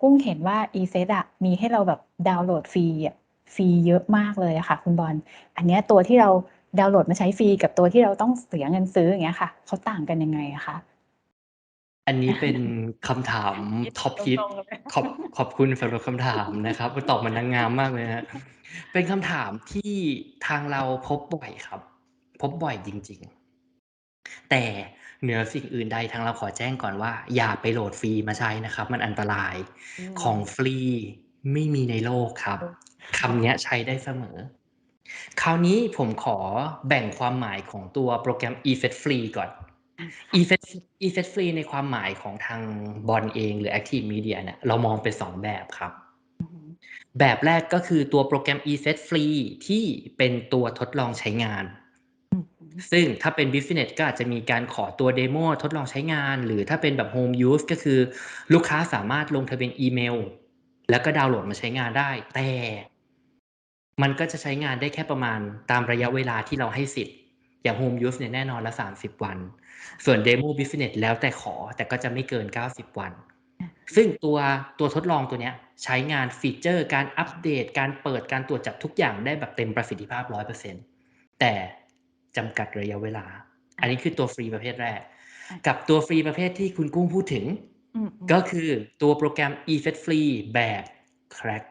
กุ้งเห็นว่า ESET อะมีให้เราแบบดาวน์โหลดฟรีอะฟรีเยอะมากเลยอะค่ะ คุณบอลอันเนี้ยตัวที่เราดาวน์โหลดมาใช้ฟรีกับตัวที่เราต้องเสียเงินซื้ออย่างเงี้ยค่ะเขาต่างกันยังไงอะคะอันนี้เป็นคำถามท็อปฮิตตรงๆเลยขอบขอบคุณสำหรับคำถามนะครับตอบเหมือนนางงามมากเลยฮะเป็นคำถามที่ทางเราพบบ่อยครับ พบบ่อยจริง ๆ แต่เหนือสิ่งอื่นใดทางเราขอแจ้งก่อนว่า อย่าไปโหลดฟรีมาใช้นะครับ มันอันตรายอืมของฟรีไม่มีในโลกครับคำเนี้ยใช้ได้เสมอ คราวนี้ผมขอแบ่งความหมายของตัวโปรแกรม e-fet free ก่อน e-fet e-fet free ในความหมายของทางบอลเองหรือ active media เนี่ยเรามองเป็นสองแบบครับ แบบแรกก็คือตัวโปรแกรม e-fet free ที่เป็นตัวทดลองใช้งาน ซึ่งถ้าเป็น business ก็อาจจะมีการขอตัวเดโมทดลองใช้งาน หรือถ้าเป็นแบบ home use ก็คือลูกค้าสามารถลงทะเบียนอีเมล แล้วก็ดาวน์โหลดมาใช้งานได้ แต่มันก็จะใช้งานได้แค่ประมาณตามระยะเวลาที่เราให้สิทธิ์ อย่าง home use เนี่ยแน่นอนละ 30 วัน ส่วน demo business แล้วแต่ขอแต่ก็จะไม่เกิน 90 วัน ซึ่งตัวตัวทดลองตัวเนี้ยใช้งานฟีเจอร์ การอัปเดต การเปิดการตรวจจับทุกอย่างได้แบบเต็มประสิทธิภาพ 100%แต่ จำกัดระยะเวลา อันนี้คือตัวฟรีประเภทแรก กับตัวฟรีประเภทที่คุณกุ้งพูดถึงอืมก็คือตัวโปรแกรม e-fet free แบบ crack